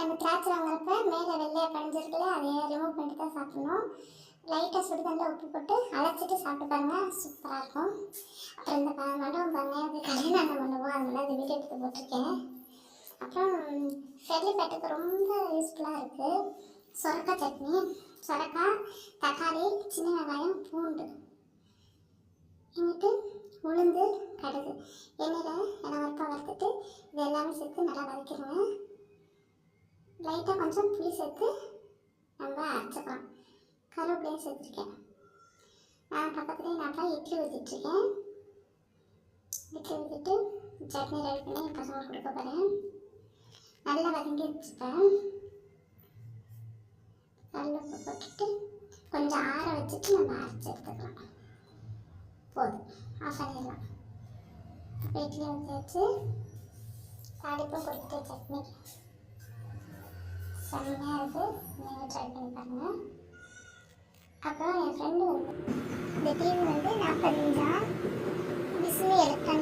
நம்ம திராட்சை வாங்குறப்ப மேலே வெள்ளையை படிஞ்சிருக்குல்ல அதை ரிமூவ் பண்ணிட்டு தான் சாப்பிடணும். லைட்டாக சுடுதண்ணில் உப்பு போட்டு அழைச்சிட்டு சாப்பிட்டு பாருங்க சூப்பராக இருக்கும். அப்புறம் இந்த ப- மண்டபம் பாருங்க அது கல்யாண பண்ணுவோம் அதனால அது வீடியோ எடுத்து போட்டிருக்கேன். அப்புறம் செல்லிப்பேட்டுக்கு ரொம்ப யூஸ்ஃபுல்லாக இருக்குது சொரக்காய் சட்னி சொரக்காய் தக்காளி சின்ன வெங்காயம் பூண்டு. இங்கிட்டு உளுந்து கடுகு. எண்ணெயில் எண்ணெய் வறுப்பாக வறுத்துட்டு இது எல்லாமே சேர்த்து நல்லா வதக்கிடுங்க. லைட்டாக கொஞ்சம் புளி சேர்த்து நம்ம அரைச்சிக்கலாம். கருவேப்பிலையும் சேர்த்துருக்கேன். நான் பக்கத்துலேயே நான் இட்லி ஊற்றிட்டுருக்கேன் இட்லி ஊற்றிட்டு சட்னி ரெடி பண்ணி என் பசங்களுக்கு கொடுக்க போகிறேன் நல்லா வதங்கி வச்சுப்பேன் கல் உப்பு போட்டுட்டு கொஞ்சம் ஆற வச்சுட்டு நம்ம அரைச்சி எடுத்துக்கலாம். போதும். ஆஃப் பண்ணிடலாம் இப்போ இட்லி ஊற்றி வச்சு தாளிப்பும் கொடுத்து சட்னி. செம்மையாக இருக்குது நீங்கள் ட்ரை பண்ணி பாருங்கள் அப்புறம் என் ஃப்ரெண்டு வந்து இந்த டிவி வந்து நாற்பது இன்ச்சா விஸ்னி எலக்ட்ரானிக்